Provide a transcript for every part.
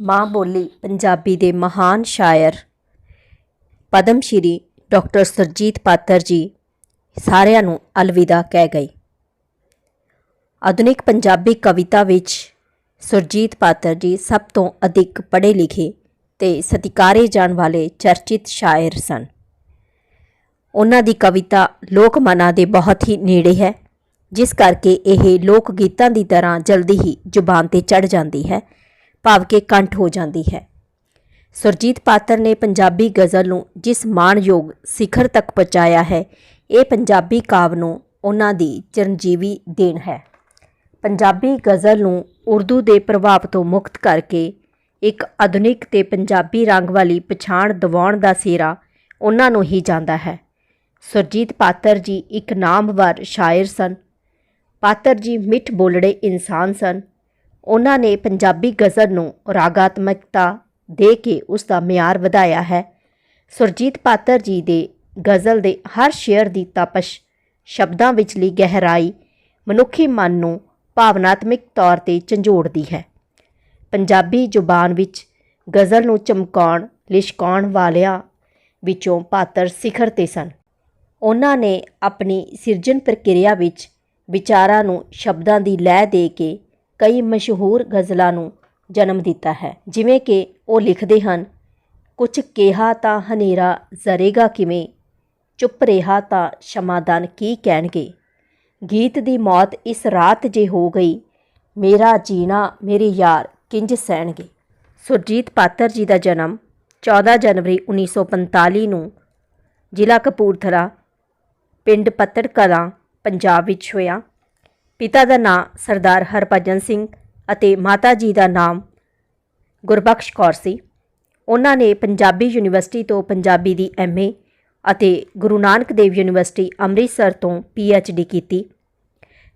ਮਾਂ ਬੋਲੀ ਪੰਜਾਬੀ ਦੇ ਮਹਾਨ ਸ਼ਾਇਰ। ਪਦਮ ਸ਼੍ਰੀ ਡਾਕਟਰ ਸਰਜੀਤ ਪਾਤਰ ਜੀ ਸਾਰਿਆਂ ਨੂੰ ਅਲਵਿਦਾ ਕਹਿ ਗਏ ਆਧੁਨਿਕ ਪੰਜਾਬੀ ਕਵਿਤਾ ਵਿੱਚ ਸੁਰਜੀਤ ਪਾਤਰ ਜੀ ਸਭ ਤੋਂ ਅਧਿਕ ਪੜ੍ਹੇ ਲਿਖੇ ਤੇ ਸਤਿਕਾਰੇ ਜਾਣ ਵਾਲੇ ਚਰਚਿਤ ਸ਼ਾਇਰ ਸਨ। ਉਹਨਾਂ ਦੀ ਕਵਿਤਾ ਲੋਕ ਮਨਾਂ ਦੇ ਬਹੁਤ ਹੀ ਨੇੜੇ ਹੈ, ਜਿਸ ਕਰਕੇ ਇਹ ਲੋਕ ਗੀਤਾਂ ਦੀ ਤਰ੍ਹਾਂ ਜਲਦੀ ਹੀ ਜ਼ੁਬਾਨ ਤੇ ਚੜ ਜਾਂਦੀ ਹੈ। ਭਾਵ ਕਿ ਕੰਠ ਹੋ ਜਾਂਦੀ ਹੈ। ਸੁਰਜੀਤ ਪਾਤਰ ਨੇ ਪੰਜਾਬੀ ਗਜ਼ਲ ਨੂੰ ਜਿਸ ਮਾਣਯੋਗ ਸਿਖਰ ਤੱਕ ਪਹੁੰਚਾਇਆ ਹੈ, ਇਹ ਪੰਜਾਬੀ ਕਾਵ ਨੂੰ ਉਹਨਾਂ ਦੀ ਚਰਨਜੀਵੀ ਦੇਣ ਹੈ। ਪੰਜਾਬੀ ਗਜ਼ਲ ਨੂੰ ਉਰਦੂ ਦੇ ਪ੍ਰਭਾਵ ਤੋਂ ਮੁਕਤ ਕਰਕੇ ਇੱਕ ਆਧੁਨਿਕ ਤੇ ਪੰਜਾਬੀ ਰੰਗ ਵਾਲੀ ਪਛਾਣ ਦਿਵਾਉਣ ਦਾ ਸਿਹਰਾ ਉਹਨਾਂ ਨੂੰ ਹੀ ਜਾਂਦਾ ਹੈ। ਸੁਰਜੀਤ ਪਾਤਰ ਜੀ ਇੱਕ ਨਾਮਵਰ ਸ਼ਾਇਰ ਸਨ। ਪਾਤਰ ਜੀ ਮਿੱਠ ਬੋਲੜੇ ਇਨਸਾਨ ਸਨ। ਉਹਨਾਂ ਨੇ ਪੰਜਾਬੀ ਗਜ਼ਲ ਨੂੰ ਰਾਗਾਤਮਕਤਾ ਦੇ ਕੇ ਉਸ ਦਾ ਮਿਆਰ ਵਧਾਇਆ ਹੈ। ਸੁਰਜੀਤ ਪਾਤਰ ਜੀ ਦੇ ਗਜ਼ਲ ਦੇ ਹਰ ਸ਼ੇਅਰ ਦੀ ਤਪਸ਼ ਸ਼ਬਦਾਂ ਵਿਚਲੀ ਗਹਿਰਾਈ ਮਨੁੱਖੀ ਮਨ ਨੂੰ ਭਾਵਨਾਤਮਿਕ ਤੌਰ ਤੇ ਝੰਜੋੜਦੀ ਹੈ। ਪੰਜਾਬੀ ਜ਼ੁਬਾਨ ਵਿੱਚ ਗਜ਼ਲ ਨੂੰ ਚਮਕਾਉਣ, ਲਿਸ਼ਕਾਉਣ ਵਾਲਿਆਂ ਵਿੱਚੋਂ ਪਾਤਰ ਸਿਖਰ ਤੇ ਸਨ। ਉਹਨਾਂ ਨੇ ਆਪਣੀ ਸਿਰਜਣ ਪ੍ਰਕਿਰਿਆ ਵਿੱਚ ਵਿਚਾਰਾਂ ਨੂੰ ਸ਼ਬਦਾਂ ਦੀ ਲੈਅ ਦੇ ਕੇ ਕਈ ਮਸ਼ਹੂਰ ਗਜ਼ਲਾਂ ਨੂੰ ਜਨਮ ਦਿੱਤਾ ਹੈ। ਜਿਵੇਂ ਕਿ ਉਹ ਲਿਖਦੇ ਹਨ, ਕੁਛ ਕਿਹਾ ਤਾਂ ਹਨੇਰਾ ਜ਼ਰੇਗਾ ਕਿਵੇਂ? ਚੁੱਪ ਰਿਹਾ ਤਾਂ ਸ਼ਮਾਦਾਨ ਕੀ ਕਹਿਣਗੇ? ਗੀਤ ਦੀ ਮੌਤ ਇਸ ਰਾਤ ਜੇ ਹੋ ਗਈ, ਮੇਰਾ ਜੀਣਾ ਮੇਰੇ ਯਾਰ ਕਿੰਜ ਸਹਿਣਗੇ? ਸੁਰਜੀਤ ਪਾਤਰ ਜੀ ਦਾ ਜਨਮ 14 ਜਨਵਰੀ 1945 ਨੂੰ ਜ਼ਿਲ੍ਹਾ ਕਪੂਰਥਲਾ, ਪਿੰਡ ਪੱਤੜ ਕਲਾਂ ਪੰਜਾਬ ਵਿੱਚ ਹੋਇਆ। ਪਿਤਾ ਦਾ ਨਾਂ ਸਰਦਾਰ ਹਰਭਜਨ ਸਿੰਘ ਅਤੇ ਮਾਤਾ ਜੀ ਦਾ ਨਾਮ ਗੁਰਬਖਸ਼ ਕੌਰ ਸੀ। ਉਹਨਾਂ ਨੇ ਪੰਜਾਬੀ ਯੂਨੀਵਰਸਿਟੀ ਤੋਂ ਪੰਜਾਬੀ ਦੀ ਐਮਏ ਅਤੇ ਗੁਰੂ ਨਾਨਕ ਦੇਵ ਯੂਨੀਵਰਸਿਟੀ ਅੰਮ੍ਰਿਤਸਰ ਤੋਂ ਪੀਐਚਡੀ ਕੀਤੀ,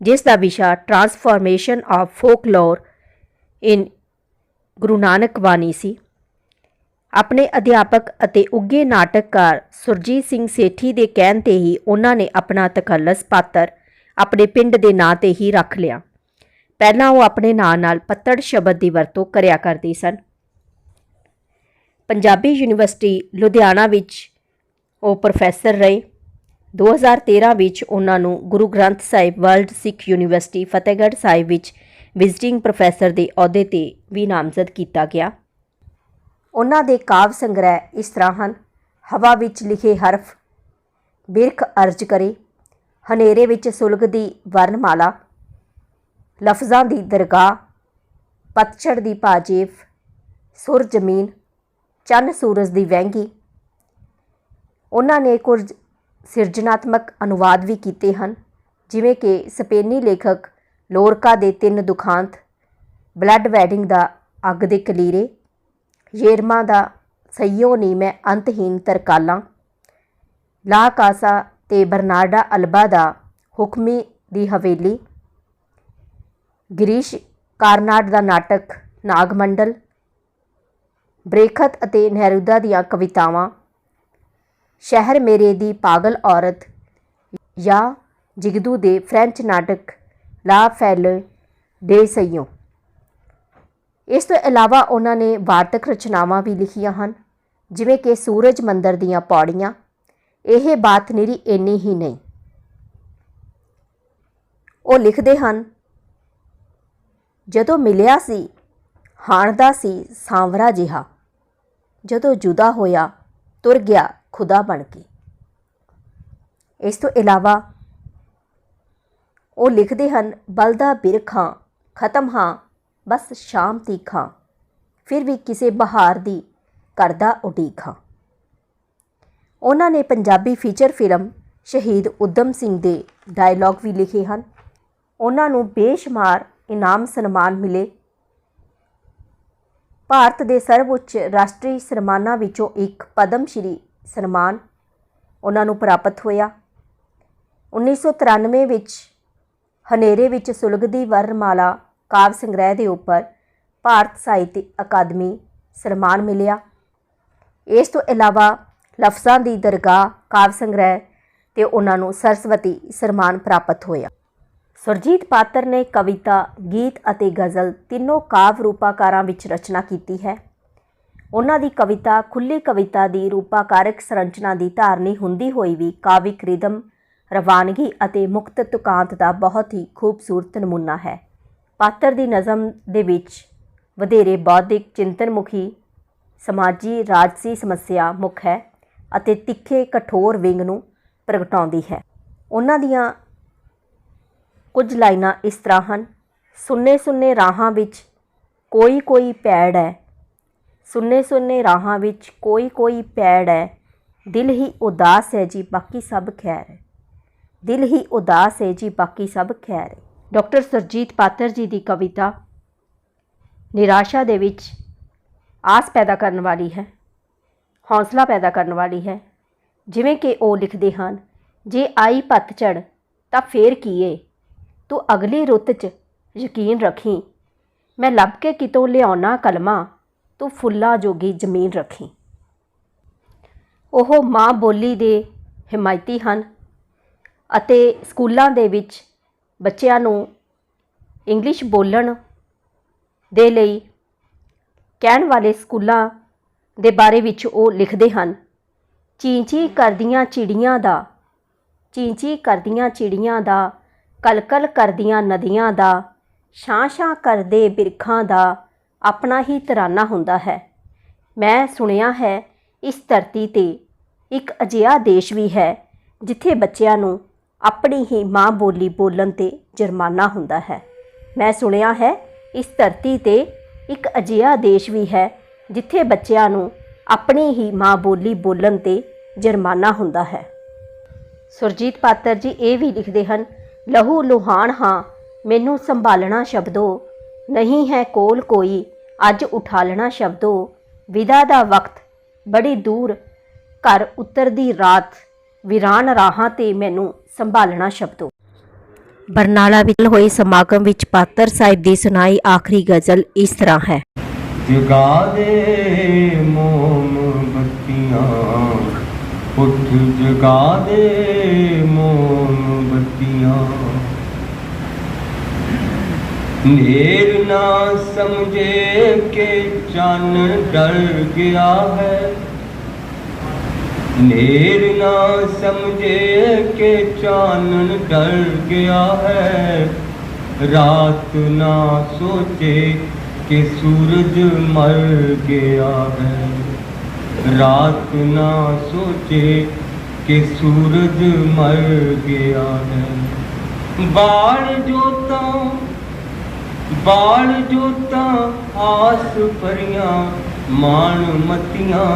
ਜਿਸ ਦਾ ਵਿਸ਼ਾ transformation of folklore in Guru Nanak Bani ਸੀ। ਆਪਣੇ ਅਧਿਆਪਕ ਅਤੇ ਉੱਗੇ ਨਾਟਕਕਾਰ ਸੁਰਜੀਤ ਸਿੰਘ ਸੇਠੀ ਦੇ ਕਹਿਣ ਤੇ ਹੀ ਉਹਨਾਂ ਨੇ ਆਪਣਾ ਤਖੱਲਸ ਪਾਤਰ ਆਪਣੇ ਪਿੰਡ ਦੇ ਨਾਂ ਤੇ ਹੀ ਰੱਖ ਲਿਆ। ਪਹਿਲਾਂ ਉਹ ਆਪਣੇ ਨਾਂ ਨਾਲ ਪੱਤੜ ਸ਼ਬਦ ਦੀ ਵਰਤੋਂ ਕਰਿਆ ਕਰਦੇ ਸਨ। ਪੰਜਾਬੀ ਯੂਨੀਵਰਸਿਟੀ ਲੁਧਿਆਣਾ ਵਿੱਚ ਉਹ ਪ੍ਰੋਫੈਸਰ ਰਹੇ। 2013 ਵਿੱਚ ਉਹਨਾਂ ਨੂੰ ਗੁਰੂ ਗ੍ਰੰਥ ਸਾਹਿਬ ਵਰਲਡ ਸਿੱਖ ਯੂਨੀਵਰਸਿਟੀ ਫਤਿਹਗੜ੍ਹ ਸਾਹਿਬ ਵਿੱਚ ਵਿਜ਼ਿਟਿੰਗ ਪ੍ਰੋਫੈਸਰ ਦੇ ਅਹੁਦੇ ਤੇ ਵੀ ਨਾਮਜ਼ਦ ਕੀਤਾ ਗਿਆ। ਉਹਨਾਂ ਦੇ ਕਾਵ ਸੰਗ੍ਰਹਿ ਇਸ ਤਰ੍ਹਾਂ ਹਨ। ਹਵਾ ਵਿੱਚ ਲਿਖੇ ਹਰਫ ਬਿਰਖ ਅਰਜ ਕਰੇ ਹਨੇਰੇ ਵਿੱਚ ਸੁਲਗਦੀ ਵਰਨਮਾਲਾ ਲਫ਼ਜ਼ਾਂ ਦੀ ਦਰਗਾਹ, ਪਤਝੜ ਦੀ ਪਾਜੇਫ ਸੁਰ ਜ਼ਮੀਨ, ਚੰਨ ਸੂਰਜ ਦੀ ਵਹਿੰਗੀ। ਉਹਨਾਂ ਨੇ ਕੁਝ ਸਿਰਜਣਾਤਮਕ ਅਨੁਵਾਦ ਵੀ ਕੀਤੇ ਹਨ, ਜਿਵੇਂ ਕਿ ਸਪੇਨੀ ਲੇਖਕ ਲੋਰਕਾ ਦੇ ਤਿੰਨ ਦੁਖਾਂਤ, ਬਲੱਡ ਵੈਡਿੰਗ ਦਾ ਅੱਗ ਦੇ ਕਲੀਰੇ, ਯੇਰਮਾ ਦਾ ਸਈਓ ਨੀ ਮੈਂ ਅੰਤਹੀਨ ਤਰਕਾਲਾਂ, ਲਾ ਕਾਸਾ ਤੇ ਬਰਨਾਰਡਾ ਅਲਬਾ ਦਾ ਹੁਕਮੀ ਦੀ ਹਵੇਲੀ। ਗਿਰੀਸ਼ ਕਾਰਨਾਡ ਦਾ ਨਾਟਕ, ਨਾਗਮੰਡਲ। ਬ੍ਰੇਖਤ ਅਤੇ ਨਹਿਰੂਦਾ ਦੀਆਂ ਕਵਿਤਾਵਾਂ। ਸ਼ਹਿਰ ਮੇਰੇ ਦੀ ਪਾਗਲ ਔਰਤ ਜਾਂ ਜਿਗਦੂ ਦੇ ਫ੍ਰੈਂਚ ਨਾਟਕ, ਲਾ ਫੈਲ ਦੇ ਸਈਓ। ਇਸ ਤੋਂ ਇਲਾਵਾ ਉਹਨਾਂ ਨੇ ਵਾਰਤਕ ਰਚਨਾਵਾਂ ਵੀ ਲਿਖੀਆਂ ਹਨ, ਜਿਵੇਂ ਕਿ ਸੂਰਜ ਮੰਦਰ ਦੀਆਂ ਪੌੜੀਆਂ ਇਹ ਬਾਤ ਨਿਰੀ ਇੰਨੀ ਹੀ ਨਹੀਂ। ਉਹ ਲਿਖਦੇ ਹਨ, ਜਦੋਂ ਮਿਲਿਆ ਸੀ, ਹਾਣਦਾ ਸੀ ਸਾਂਵਰਾ ਜਿਹਾ, ਜਦੋਂ ਜੁਦਾ ਹੋਇਆ, ਤੁਰ ਗਿਆ ਖੁਦਾ ਬਣ ਕੇ। ਇਸ ਤੋਂ ਇਲਾਵਾ ਉਹ ਲਿਖਦੇ ਹਨ, ਬਲਦਾ ਬਿਰਖਾਂ, ਖਤਮ ਹਾਂ, ਬਸ ਸ਼ਾਮ ਤੀਖਾਂ, ਫਿਰ ਵੀ ਕਿਸੇ ਬਹਾਰ ਦੀ ਕਰਦਾ ਉਡੀਖਾਂ ਉਹਨਾਂ ਨੇ ਪੰਜਾਬੀ ਫੀਚਰ ਫਿਲਮ ਸ਼ਹੀਦ ਉਦਮ ਸਿੰਘ ਦੇ ਡਾਇਲੌਗ ਵੀ ਲਿਖੇ ਹਨ। ਉਹਨਾਂ ਨੂੰ ਬੇਸ਼ੁਮਾਰ ਇਨਾਮ ਸਨਮਾਨ ਮਿਲੇ। ਭਾਰਤ ਦੇ ਸਰਵਉੱਚ ਰਾਸ਼ਟਰੀ ਸਨਮਾਨਾਂ ਵਿੱਚੋਂ ਇੱਕ ਪਦਮ ਸ਼੍ਰੀ ਸਨਮਾਨ ਉਹਨਾਂ ਨੂੰ ਪ੍ਰਾਪਤ ਹੋਇਆ। 1993 ਵਿੱਚ ਹਨੇਰੇ ਵਿੱਚ ਸੁਲਗਦੀ ਵਰਨਮਾਲਾ ਕਾਵ ਸੰਗ੍ਰਹਿ ਦੇ ਉੱਪਰ ਭਾਰਤ ਸਾਹਿਤ ਅਕਾਦਮੀ ਸਨਮਾਨ ਮਿਲਿਆ। ਇਸ ਤੋਂ ਇਲਾਵਾ ਲਫ਼ਜ਼ਾਂ ਦੀ ਦਰਗਾਹ, ਕਾਵ ਸੰਗ੍ਰਹਿ ਤੇ ਉਹਨਾਂ ਨੂੰ ਸਰਸਵਤੀ ਸਨਮਾਨ ਪ੍ਰਾਪਤ ਹੋਇਆ। ਸੁਰਜੀਤ ਪਾਤਰ ਨੇ ਕਵਿਤਾ, ਗੀਤ ਅਤੇ ਗਜ਼ਲ ਤਿੰਨੋਂ ਕਾਵ ਰੂਪਾਕਾਰਾਂ ਵਿੱਚ ਰਚਨਾ ਕੀਤੀ ਹੈ। ਉਹਨਾਂ ਦੀ ਕਵਿਤਾ ਖੁੱਲੀ ਕਵਿਤਾ ਦੀ ਰੂਪਾਕਾਰਕ ਸੰਰਚਨਾ ਦੀ ਧਾਰਨੀ ਹੁੰਦੀ ਹੋਈ ਵੀ ਕਾਵਿਕ ਰਿਦਮ, ਰਵਾਨਗੀ ਅਤੇ ਮੁਕਤ ਤੁਕਾਂਤ ਦਾ ਬਹੁਤ ਹੀ ਖੂਬਸੂਰਤ ਨਮੂਨਾ ਹੈ। ਪਾਤਰ ਦੀ ਨਜ਼ਮ ਦੇ ਵਿੱਚ ਵਧੇਰੇ ਬੌਧਿਕ ਚਿੰਤਨਮੁਖੀ ਸਮਾਜੀ ਰਾਜਸੀ ਸਮੱਸਿਆ ਮੁੱਖ ਹੈ। ਅਤੇ ਤਿੱਖੇ ਕਠੋਰ ਵਿੰਗ ਨੂੰ ਪ੍ਰਗਟਾਉਂਦੀ ਹੈ। ਉਹਨਾਂ ਦੀਆਂ ਕੁਝ ਲਾਈਨਾਂ ਇਸ ਤਰ੍ਹਾਂ ਹਨ। ਸੁੰਨੇ ਸੁੰਨੇ ਰਾਹਾਂ ਵਿੱਚ ਕੋਈ ਕੋਈ ਪੈੜ ਹੈ। ਸੁੰਨੇ ਸੁੰਨੇ ਰਾਹਾਂ ਵਿੱਚ ਕੋਈ ਕੋਈ ਪੈੜ ਹੈ। ਦਿਲ ਹੀ ਉਦਾਸ ਹੈ ਜੀ, ਬਾਕੀ ਸਭ ਖੈਰ ਹੈ। ਦਿਲ ਹੀ ਉਦਾਸ ਹੈ ਜੀ, ਬਾਕੀ ਸਭ ਖੈਰ ਹੈ। ਡਾਕਟਰ ਸਰਜੀਤ ਪਾਤਰ ਜੀ ਦੀ ਕਵਿਤਾ ਨਿਰਾਸ਼ਾ ਦੇ ਵਿੱਚ ਆਸ ਪੈਦਾ ਕਰਨ ਵਾਲੀ ਹੈ। ਹੌਸਲਾ ਪੈਦਾ ਕਰਨ ਵਾਲੀ ਹੈ। ਜਿਵੇਂ ਕਿ ਉਹ ਲਿਖਦੇ ਹਨ, ਜੇ ਆਈ ਪਤਝੜ ਤਾਂ ਫੇਰ ਕੀਏ ਤੂੰ ਅਗਲੀ ਰੁੱਤ 'ਚ ਯਕੀਨ ਰੱਖੀ। ਮੈਂ ਲੱਭ ਕੇ ਕਿਤੋਂ ਲਿਆਉਣਾ ਕਲਮਾ, ਤੂੰ ਫੁੱਲਾਂ ਜੋਗੀ ਜ਼ਮੀਨ ਰੱਖੀ। ਉਹ ਮਾਂ ਬੋਲੀ ਦੇ ਹਿਮਾਇਤੀ ਹਨ ਅਤੇ ਸਕੂਲਾਂ ਦੇ ਵਿੱਚ ਬੱਚਿਆਂ ਨੂੰ ਇੰਗਲਿਸ਼ ਬੋਲਣ ਦੇ ਲਈ ਕਹਿਣ ਵਾਲੇ ਸਕੂਲਾਂ ਦੇ ਬਾਰੇ ਵਿੱਚ ਉਹ ਲਿਖਦੇ ਹਨ। ਚੀਂਚੀ ਕਰਦੀਆਂ ਚਿੜੀਆਂ ਦਾ, ਚੀਂ-ਚੀਂ ਕਰਦੀਆਂ ਚਿੜੀਆਂ ਦਾ, ਕਲਕਲ ਕਰਦੀਆਂ ਨਦੀਆਂ ਦਾ, ਛਾਂ-ਛਾਂ ਕਰਦੇ ਬਿਰਖਾਂ ਦਾ ਆਪਣਾ ਹੀ ਤਰਾਨਾ ਹੁੰਦਾ ਹੈ। ਮੈਂ ਸੁਣਿਆ ਹੈ ਇਸ ਧਰਤੀ ਤੇ ਇੱਕ ਅਜਿਹਾ ਦੇਸ਼ ਵੀ ਹੈ ਜਿੱਥੇ ਬੱਚਿਆਂ ਨੂੰ ਆਪਣੀ ਹੀ ਮਾਂ ਬੋਲੀ ਬੋਲਣ ਤੇ ਜੁਰਮਾਨਾ ਹੁੰਦਾ ਹੈ। ਮੈਂ ਸੁਣਿਆ ਹੈ ਇਸ ਧਰਤੀ ਤੇ ਇੱਕ ਅਜਿਹਾ ਦੇਸ਼ ਵੀ ਹੈ ਜਿੱਥੇ ਬੱਚਿਆਂ ਨੂੰ ਆਪਣੀ ਹੀ ਮਾਂ ਬੋਲੀ ਬੋਲਣ ਤੇ ਜੁਰਮਾਨਾ ਹੁੰਦਾ ਹੈ। ਸੁਰਜੀਤ ਪਾਤਰ ਜੀ ਇਹ ਵੀ ਲਿਖਦੇ ਹਨ, ਲਹੂ ਲੁਹਾਨ ਹਾਂ, ਮੈਨੂੰ ਸੰਭਾਲਣਾ ਸ਼ਬਦੋ, ਨਹੀਂ ਹੈ ਕੋਲ ਕੋਈ, ਅੱਜ ਉਠਾਲਣਾ ਸ਼ਬਦੋ, ਵਿਦਾ ਦਾ ਵਕਤ, ਬੜੀ ਦੂਰ, ਘਰ ਉਤਰਦੀ ਰਾਤ, ਵਿਰਾਨ ਰਾਹਾਂ ਤੇ ਮੈਨੂੰ ਸੰਭਾਲਣਾ ਸ਼ਬਦੋ। ਬਰਨਾਲਾ ਵਿੱਚ ਹੋਏ ਸਮਾਗਮ ਵਿੱਚ ਪਾਤਰ ਸਾਹਿਬ ਦੀ ਸੁਣਾਈ ਆਖਰੀ ਗਜ਼ਲ ਇਸ ਤਰ੍ਹਾਂ ਹੈ। ਜਗਾ ਦੇ ਮੋਮਬੱਤੀਆਂ। ਉੱਠ, ਜਗਾ ਦੇ ਮੋਮਬੱਤੀਆਂ। ਨੇਰ ਨਾ ਸਮਝੇ ਕਿ ਚੰਨ ਡਰ ਗਿਆ ਹੈ। ਨੇਰ ਨਾ ਸਮਝੇ ਕਿ ਚਾਨਣ ਡਰ ਗਿਆ ਹੈ। ਰਾਤ ਨਾ ਸੋਚੇ ਕਿ ਸੂਰਜ ਮਰ ਗਿਆ ਹੈ। ਰਾਤ ਨਾ ਸੋਚੇ ਕਿ ਸੂਰਜ ਮਰ ਗਿਆ ਹੈ। ਬਾਲ ਜੋਤਾਂ ਬਾਲ ਜੋਤਾਂ ਆਸ ਭਰੀਆਂ ਮਾਣ ਮਤੀਆਂ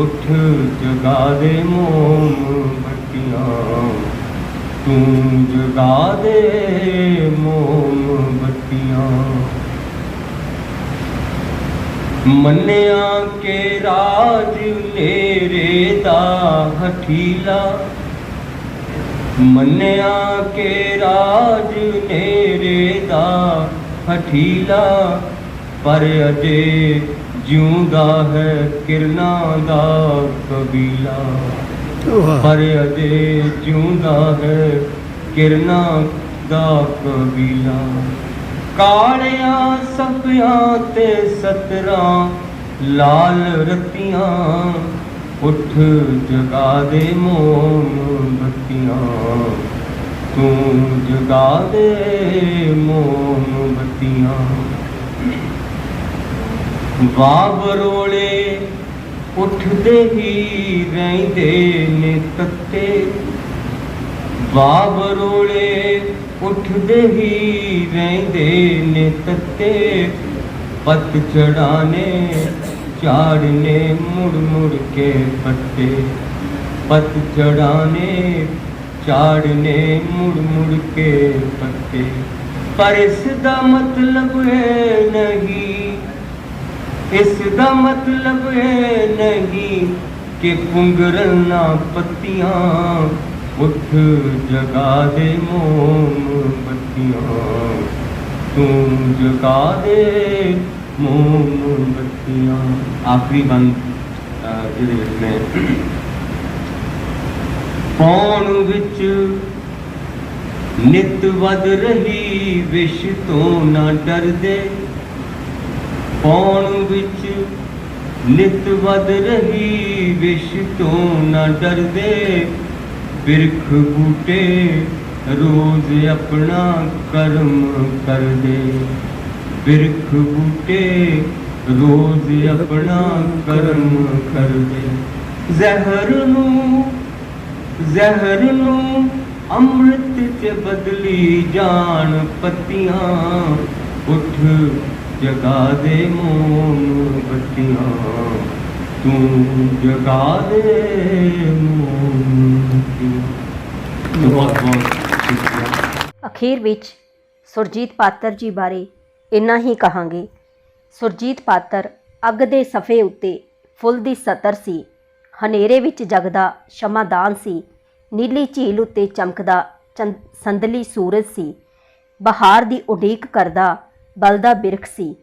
ਉੱਠ ਜਗਾ ਦੇ ਮੋਮ ਬੱਤੀਆਂ ਤੂੰ ਜਗਾ ਦੇ ਮੋਮ ਬੱਤੀਆਂ ਮੰਨਿਆ ਕੇ ਰਾਜ ਨੇਰੇ ਦਾ ਹਠੀਲਾ ਮੰਨਿਆ ਕੇ ਰਾਜ ਨੇਰੇ ਦਾ ਹਠੀਲਾ ਪਰ ਅਜੇ ਜਿਉਂਦਾ ਹੈ ਕਿਰਨਾਂ ਦਾ ਕਬੀਲਾ। ਪਰ ਅਜੇ ਜਿਉਂਦਾ ਹੈ ਕਿਰਨਾਂ ਦਾ ਕਬੀਲਾ। ਕਾਲਿਆਂ ਸਫਿਆਂ ਤੇ ਸਤਰਾਂ, ਲਾਲ ਰਤੀਆਂ, ਉੱਠ ਜਗਾ ਦੇ ਮੋਮ ਬੱਤੀਆਂ। ਤੂੰ ਜਗਾ ਦੇ ਮੋਮ ਬੱਤੀਆਂ। ਬਾਬਰੋਲੇ ਉੱਠਦੇ ਹੀ ਰਹਿੰਦੇ ਨੇ ਤੱਤੇ। ਬਾਬਰੋਲੇ ਉੱਠਦੇ ਹੀ ਰਹਿੰਦੇ ਨੇ ਤੱਤੇ, ਪੱਤ ਚੜਾਨੇ ਝਾੜਨੇ ਮੁੜ ਮੁੜ ਕੇ ਪੱਤੇ। ਪੱਤ ਚੜਾਨੇ ਝਾੜਨੇ ਮੁੜ ਮੁੜ ਕੇ ਪੱਤੇ। ਪਰ ਇਸ ਦਾ ਮਤਲਬ ਹੈ ਨਹੀਂ, ਇਸ ਦਾ ਮਤਲਬ ਇਹ ਨਹੀਂ ਕਿ ਪੁੰਗਰਨਾ ਪੱਤੀਆਂ ਉੱਠ ਜਗਾ ਦੇ ਮੋਮਬੱਤੀਆਂ ਤੂੰ ਜਗਾ ਦੇ ਮੋਮਬੱਤੀਆਂ ਆਖਰੀ ਬੰਦ ਅਹ, ਜਿਹਦੇ ਵਿੱਚ ਮੈਂ ਪੌਣ ਵਿੱਚ ਨਿਤ ਵਦ ਰਹੀ ਵਿਸ਼ ਤੋਂ ਨਾ ਡਰਦੇ? ਪੌਣ ਵਿੱਚ ਨਿਤ ਵਦ ਰਹੀ ਵਿਸ਼ ਤੋਂ ਨਾ ਡਰਦੇ? ਬਿਰਖ ਬੂਟੇ, ਰੋਜ਼ ਆਪਣਾ ਕਰਮ ਕਰਦੇ। ਬਿਰਖ ਬੂਟੇ, ਰੋਜ਼ ਆਪਣਾ ਕਰਮ ਕਰਦੇ। ਜ਼ਹਿਰ ਨੂੰ ਜ਼ਹਿਰ ਨੂੰ ਅੰਮ੍ਰਿਤ ਚ ਬਦਲੀ ਜਾਣ ਪੱਤੀਆਂ, ਉੱਠ ਜਗਾ ਦੇ ਮੋਨ ਬੱਤੀਆਂ ਤੂੰ ਜਗਾ ਦੇ ਬਹੁਤ ਬਹੁਤ ਸ਼ੁਕਰੀਆ। ਅਖੀਰ ਵਿੱਚ ਸੁਰਜੀਤ ਪਾਤਰ ਜੀ ਬਾਰੇ ਇੰਨਾ ਹੀ ਕਹਾਂਗੇ। ਸੁਰਜੀਤ ਪਾਤਰ ਅੱਗ ਦੇ ਸਫੇ ਉੱਤੇ ਫੁੱਲ ਦੀ ਸਤਰ ਸੀ। ਹਨੇਰੇ ਵਿੱਚ ਜਗਦਾ ਸ਼ਮਾਦਾਨ ਸੀ। ਨੀਲੀ ਝੀਲ ਉੱਤੇ ਚਮਕਦਾ ਚੰਦ- ਸੰਦਲੀ ਸੂਰਜ ਸੀ। ਬਹਾਰ ਦੀ ਉਡੀਕ ਕਰਦਾ ਬਲਦਾ ਬਿਰਖ ਸੀ।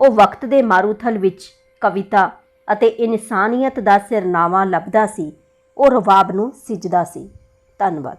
ਉਹ ਵਕਤ ਦੇ ਮਾਰੂਥਲ ਵਿੱਚ ਕਵਿਤਾ ਅਤੇ ਇਨਸਾਨੀਅਤ ਦਾ ਸਿਰਨਾਵਾ ਲੱਭਦਾ ਸੀ ਉਹ ਰਵਾਬ ਨੂੰ ਸਿਜਦਾ ਸੀ। ਧੰਨਵਾਦ।